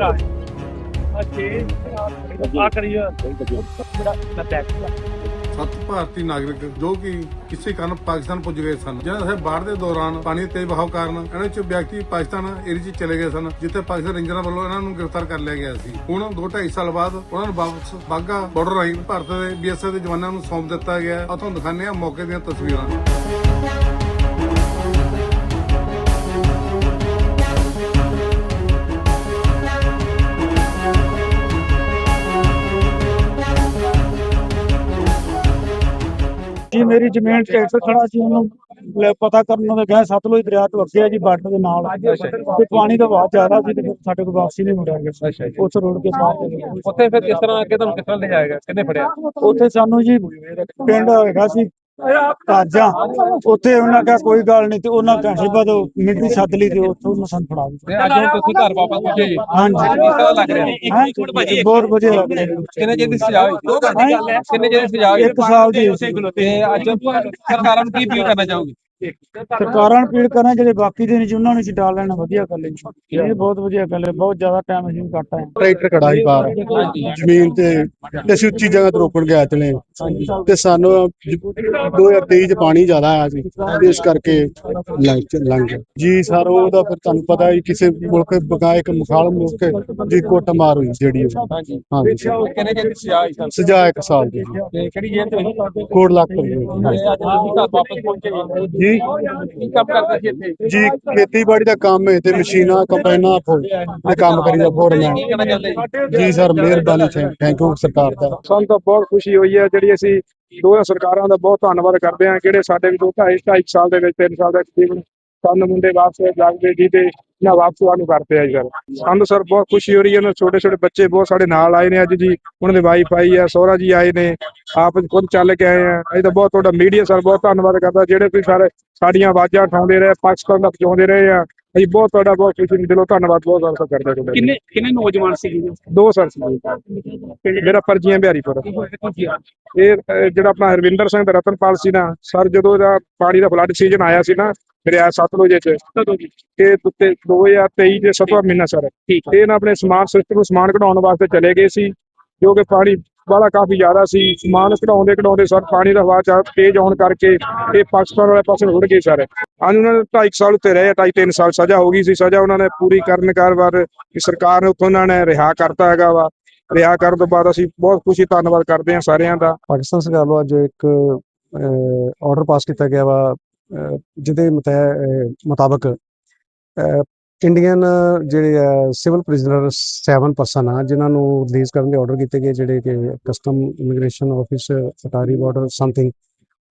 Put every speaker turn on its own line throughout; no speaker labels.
ਆ ਅੱਛੇ ਆ ਕਰੀਏ ਮੈਂ ਬੈਕ
ਸੱਤ ਭਾਰਤੀ ਨਾਗਰਿਕ ਜੋ ਕਿ ਕਿਸੇ ਕਾਰਨ ਪਾਕਿਸਤਾਨ ਪੁੱਜ ਗਏ ਸਨ। ਜਿਹਨਾਂ ਦੇ ਬਾੜ ਦੇ ਦੌਰਾਨ ਪਾਣੀ ਦੇ ਤੇਜ਼ ਵਹਾਅ ਕਾਰਨ ਇਹਨਾਂ ਵਿੱਚ ਵਿਅਕਤੀ ਪਾਕਿਸਤਾਨ ਏਰੀਆ 'ਚ ਚਲੇ ਗਏ ਸਨ, ਜਿੱਥੇ ਪਾਕਿਸਤਾਨ ਰੇਂਜਰਾਂ ਵੱਲੋਂ ਇਹਨਾਂ ਨੂੰ ਗ੍ਰਿਫਤਾਰ ਕਰ ਲਿਆ ਗਿਆ ਸੀ। ਹੁਣ 2.5 ਸਾਲ ਬਾਅਦ ਉਹਨਾਂ ਨੂੰ ਵਾਪਸ ਬਾਗਾ ਬਾਰਡਰ ਰਾਹੀਂ ਭਾਰਤ ਦੇ ਬੀਐਸਐਫ ਦੇ ਜਵਾਨਾਂ ਨੂੰ ਸੌਂਪ ਦਿੱਤਾ ਗਿਆ ਆ ਤੁਹਾਨੂੰ ਦਿਖਾਉਂਦੇ ਆ ਮੌਕੇ ਦੀਆਂ ਤਸਵੀਰਾਂ।
ਜੀ ਮੇਰੀ ਜ਼ਮੀਨ ਟਰੈਕਟਰ ਖੜਾ ਸੀ ਉਹਨੂੰ ਪਤਾ ਕਰਨ ਉਹਨੇ ਕਿਹਾ ਸਤਲੁਜ ਦਰਿਆ ਤੋਂ ਅੱਗੇ ਆ ਜੀ ਬਾਰਡਰ ਦੇ ਨਾਲ। ਤੇ ਪਾਣੀ ਦਾ ਵਹਾਅ ਜ਼ਿਆਦਾ ਸੀ ਤੇ ਫਿਰ ਸਾਡੇ ਕੋਲ ਵਾਪਸੀ ਨਹੀਂ ਮੁੜਿਆ ਗਿਆ। ਉਸ ਰੋਡ ਕੇ ਗਏ।
ਉੱਥੇ ਫਿਰ ਕਿਸ ਤਰ੍ਹਾਂ ਅੱਗੇ ਤੁਹਾਨੂੰ ਕਿਸ ਤਰ੍ਹਾਂ ਲੈ ਜਾਏਗਾ ਕਿੰਨੇ ਫੜਿਆ?
ਉੱਥੇ ਸਾਨੂੰ ਜੀ ਪਿੰਡ ਹੈਗਾ ਸੀ ਕਾਜਾਂ ਉੱਥੇ ਉਹਨਾਂ ਕਿਹਾ ਕੋਈ ਗੱਲ ਨਹੀਂ ਤੇ ਉਹਨਾਂ ਘੰਟੇ ਬਾਅਦ ਮਿੰਟੀ ਸੱਦ ਲਈ ਤੇ ਉੱਥੋਂ ਉਹਨਾਂ ਸਾਨੂੰ ਫੜਾ ਦਿੱਤਾ।
ਤੇ ਅੱਜ ਹੁਣ ਤੁਸੀਂ ਘਰ ਵਾਪਸ ਪਹੁੰਚੇ ਜੀ?
ਹਾਂਜੀ।
ਕਿਸ ਤਰ੍ਹਾਂ ਲੱਗ ਰਿਹਾ
ਹੈਂ? ਬਹੁਤ ਵਧੀਆ ਲੱਗ ਰਿਹਾ। ਜੀ।
ਕਿੰਨੇ ਚਿਰ ਦੀ ਸਜ਼ਾ ਹੋਈ? ਕਿੰਨੇ ਚਿਰ ਦੀ ਸਜ਼ਾ ਹੋਈ?
ਇੱਕ ਸਾਲ ਦੀ।
ਤੇ ਅੱਜ ਸਰਕਾਰਾਂ ਨੂੰ ਕੀ ਅਪੀਲ ਕਰਨਾ ਚਾਹੋਗੇ?
ਸਰਕਾਰਾਂ ਨੂੰ ਅਪੀਲ ਕਰਾਂ ਜਿਹੜੇ ਬਾਕੀ ਦੇ ਨੇ ਜੀ ਉਹਨਾਂ ਨੂੰ ਚ ਡਾਲ ਲੈਣਾ ਵਧੀਆ ਗੱਲ ਹੈ ਜੀ। ਇਹ ਬਹੁਤ ਵਧੀਆ ਗੱਲ ਹੈ ਬਹੁਤ ਜ਼ਿਆਦਾ ਟਾਈਮ ਅਸੀਂ ਕੱਟ ਆਏ।
ਟਰੈਕਟਰ ਖੜਾ ਸੀ ਬਾਹਰ। ਜ਼ਮੀਨ ਤੇ ਤੇ ਅਸੀਂ ਉੱਚੀ ਜਗ੍ਹਾ ਤੇ ਰੋਕਣ ਗਏ ਚਲੇ ਤੇ ਸਾਨੂੰ 2023 ਚ ਪਾਣੀ ਜ਼ਿਆਦਾ ਆਇਆ ਸੀ ਤੇ ਇਸ ਕਰਕੇ ਲੰਘ ਚ- ਲੰਘ ਗਏ ਜੀ ਸਰ ਉਹਦਾ ਫਿਰ ਤੁਹਾਨੂੰ ਪਤਾ ਹੈ ਕਿਸੇ ਮੁਲਕ ਬਗਾ ਇੱਕ ਮੁਖਾਲ ਮੁਲਕ ਦੀ ਕੁੱਟ ਮਾਰ ਹੋਈ ਜਿਹੜੀ ਉਹ।
ਹਾਂਜੀ।
ਹਾਂਜੀ।
ਦੀ ਸਜ਼ਾ
ਇੱਕ ਸਾਲ ਦੀ
ਤੇ ਕਿਹੜੀ ਜੇਲ੍ਹ ਤੋਂ ਹੋਈ?
ਕੋੜ ਲੱਖ ਰੁਪਏ
ਤੇ ਅੱਜ ਤੁਸੀਂ ਘਰ ਵਾਪਸ ਪਹੁੰਚੇ ਜੀ
ਜੀ
ਕੀ ਕੰਮ ਕਰਦਾ ਸੀ ਇੱਥੇ
ਜੀ ਖੇਤੀਬਾੜੀ ਦਾ ਕੰਮ ਹੈ ਤੇ ਮਸ਼ੀਨਾਂ ਕੰਬਾਈਨਾਂ ਫੋ- ਤੇ ਕੰਮ ਕਰੀਦਾ ਫੋਰਮੈਨ
ਕੀ ਕਹਿਣਾ ਚਾਹੁੰਦੇ ਜੀ
ਜੀ ਸਰ ਮਿਹਰਬਾਨੀ ਥੈਂਕ ਯੂ ਸਰਕਾਰ ਦਾ।
ਸਾਨੂੰ ਤਾਂ ਬਹੁਤ ਖੁਸ਼ੀ ਹੋਈ ਹੈ ਜਿਹੜੀ ਅਸੀਂ ਦੋਹਾਂ ਸਰਕਾਰਾਂ ਦਾ ਬਹੁਤ ਧੰਨਵਾਦ ਕਰਦੇ ਹਾਂ ਜਿਹੜੇ ਸਾਡੇ ਵੀ ਦੋ ਢਾਈ ਢਾਈ ਕੁ ਸਾਲ ਦੇ ਵਿੱਚ ਤਿੰਨ ਸਾਲ ਦੇ ਤਕਰੀਬਨ ਸਾਨੂੰ ਮੁੰਡੇ ਵਾਪਸ ਲੱਗਦੇ ਜੀ ਤੇ ਨਾ ਵਾਪਸ ਸਾਨੂੰ ਕਰਦੇ ਆ ਜੀ ਸਰ। ਸਾਨੂੰ ਸਰ ਬਹੁਤ ਖੁਸ਼ੀ ਹੋ ਰਹੀ ਹੈ ਉਹਨਾਂ ਛੋਟੇ ਛੋਟੇ ਬੱਚੇ ਬਹੁਤ ਸਾਡੇ ਨਾਲ ਆਏ ਨੇ ਅੱਜ ਜੀ। ਉਹਨਾਂ ਦੇ ਵਾਈਫ ਆਈ ਆ, ਸੋਹਰਾ ਜੀ ਆਏ ਨੇ, ਆਪ ਖੁਦ ਚੱਲ ਕੇ ਆਏ ਆ। ਅਸੀਂ ਤਾਂ ਬਹੁਤ ਤੁਹਾਡਾ ਮੀਡੀਆ ਸਰ ਬਹੁਤ ਧੰਨਵਾਦ ਕਰਦਾ, ਜਿਹੜੇ ਵੀ ਸਾਰੇ ਸਾਡੀਆਂ ਆਵਾਜ਼ਾਂ ਉਠਾਉਂਦੇ ਰਹੇ, ਪਾਕਿਸਤਾਨ ਦਾ ਪਹੁੰਚਾਉਂਦੇ ਰਹੇ ਆ। ਅਸੀਂ ਬਹੁਤ ਤੁਹਾਡਾ ਬਹੁਤ ਖੁਸ਼ੀ ਦਿਲੋਂ ਧੰਨਵਾਦ ਬਹੁਤ ਜ਼ਿਆਦਾ ਕਰਦੇ ਤੁਹਾਡਾ।
ਕਿੰਨੇ ਕਿੰਨੇ ਨੌਜਵਾਨ ਸੀ
ਦੋ ਸਰ ਸੀ। ਮੇਰਾ ਪਰਜੀਆਂ ਬਿਹਾਰੀਪੁਰ ਇਹ ਅਹ, ਜਿਹੜਾ ਆਪਣਾ ਹਰਵਿੰਦਰ ਸਿੰਘ ਤੇ ਰਤਨਪਾਲ ਸੀ ਨਾ ਸਰ ਜਦੋਂ ਦਾ ਪਾਣੀ ਦਾ ਫਲੱਡ ਸੀਜ਼ਨ ਆਇਆ ਸੀ ਨਾ ਦਰਿਆ ਸਤਲੁਜ ਚ। ਇਹ ਉੱਤੇ 2023 ਦੇ ਸਤਵਾਂ ਮਹੀਨਾ ਸਰ। ਇਹ ਨਾ ਆਪਣੇ ਸਮਾਨ ਸਿਸਟਮ ਨੂੰ ਸਮਾਨ ਕਢਾਉਣ ਵਾਸਤੇ ਚਲੇ ਗਏ ਸੀ ਜੋ ਕਿ ਪਾਣੀ ਵਾਲਾ ਕਾਫੀ ਜ਼ਿਆਦਾ ਸੀ। ਸਮਾਨ ਕਢਾਉਂਦੇ ਕਢਾਉਂਦੇ ਸਰ ਪਾਣੀ ਦਾ ਹਵਾ ਚ ਤੇਜ਼ ਆਉਣ ਕਰਕੇ ਇਹ ਪਾਕਿਸਤਾਨ ਵਾਲੇ ਪਾਸੇ ਰੁੜ ਗਏ ਸਰ। ਅੱਜ ਉਹਨਾਂ ਨੇ 2.5 ਸਾਲ ਉੱਤੇ ਰਹੇ 2.5 3 ਸਾਲ ਸਜ਼ਾ ਹੋ ਗਈ ਸੀ। ਸਜ਼ਾ ਉਹਨਾਂ ਨੇ ਪੂਰੀ ਕਰਨ ਕਾਰਵਾਰ ਸਰਕਾਰ ਨੇ ਉੱਥੋਂ ਉਹਨਾਂ ਨੇ ਰਿਹਾ ਕਰਤਾ ਹੈਗਾ ਵਾ। ਰਿਹਾ ਕਰਨ ਤੋਂ ਬਾਅਦ ਅਸੀਂ ਬਹੁਤ ਖੁਸ਼ੀ ਧੰਨਵਾਦ ਕਰਦੇ ਹਾਂ ਸਾਰਿਆਂ ਦਾ।
ਪਾਕਿਸਤਾਨ ਸਰਕਾਰ ਵੱਲੋਂ ਅੱਜ ਇੱਕ ਆਰਡਰ ਪਾਸ ਕੀਤਾ ਗਿਆ ਵਾ ਅਹ, ਜਿਹਦੇ ਮਤੈ- ਅਹ, ਮੁਤਾਬਕ ਇੰਡੀਅਨ uh, ਜਿਹੜੇ ਆ ਸਿਵਲ ਪ੍ਰਿਜ਼ਨਰ 7 ਪਰਸਨ ਆ ਜਿਨ੍ਹਾਂ ਨੂੰ ਰਿਲੀਜ਼ ਕਰਨ ਦੇ ਆਰਡਰ ਕੀਤੇ ਗਏ ਜਿਹੜੇ ਕਿ custom immigration office Attari border something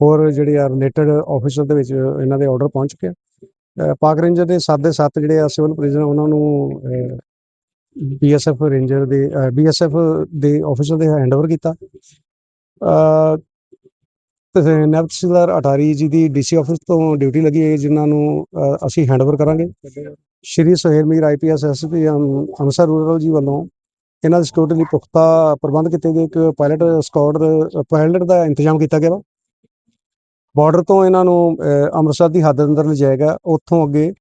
ਹੋਰ ਜਿਹੜੇ ਆ ਰਿਲੇਟਡ ਆਫਿਸਰ ਦੇ ਵਿੱਚ ਇਹਨਾਂ ਦੇ ਆਰਡਰ ਪਹੁੰਚ ਚੁੱਕੇ ਆ। ਪਾਕ ਰੇਂਜਰ ਦੇ 7 ਦੇ 7 ਜਿਹੜੇ ਆ ਸਿਵਲ ਪ੍ਰਿਜ਼ਨਰ ਉਹਨਾਂ ਨੂੰ ਬੀਐਸਐਫ ਰੇਂਜਰ ਦੇ ਬੀਐਸਐਫ ਦੇ ਆਫਿਸਰ ਦੇ ਹੈਂਡਓਵਰ ਕੀਤਾ। ਅਹ ਤੇ ਅਟਾਰੀ ਜੀ ਦੀ ਡੀਸੀ ਆਫਿਸ ਤੋਂ ਡਿਊਟੀ ਲੱਗੀ ਹੈ ਜਿਨ੍ਹਾਂ ਨੂੰ ਅਹ, ਅਸੀਂ ਹੈਂਡਓਵਰ ਕਰਾਂਗੇ। Shri Suhail Mir IPS SP Amritsar rural ji ਵੱਲੋਂ ਇਹਨਾਂ ਦੀ ਸਿਕਿਉਰਿਟੀ ਲਈ ਪੁਖਤਾ ਪ੍ਰਬੰਧ ਕੀਤੇ ਗਏ। ਇੱਕ ਪਾਇਲਟ ਸਕਾਡ ਪਾਇਲਟ ਦਾ ਇੰਤਜ਼ਾਮ ਕੀਤਾ ਗਿਆ ਵਾ। ਬਾਰਡਰ ਤੋਂ ਇਹਨਾਂ ਨੂੰ ਅੰਮ੍ਰਿਤਸਰ ਦੀ ਹੱਦ ਅੰਦਰ ਲਿਜਾਏਗਾ ਉੱਥੋਂ ਅੱਗੇ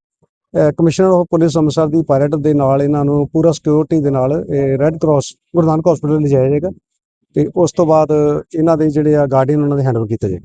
ਕਮਿਸ਼ਨਰ ਆਫ ਪੁਲਿਸ ਅੰਮ੍ਰਿਤਸਰ ਦੀ ਪਾਇਲਟ ਦੇ ਨਾਲ ਇਹਨਾਂ ਨੂੰ ਪੂਰਾ ਸਿਕਿਉਰਿਟੀ ਦੇ ਨਾਲ red cross Guru Nanak hospital ਲਿਜਾਇਆ ਜਾਏਗਾ। ਤੇ ਉਸ ਤੋਂ ਬਾਅਦ ਇਹਨਾਂ ਦੇ ਜਿਹੜੇ ਆ ਗਾਰਡੀਅਨ ਉਹਨਾਂ ਦੇ ਹੈਂਡਲ ਕੀਤੇ ਜਾਏ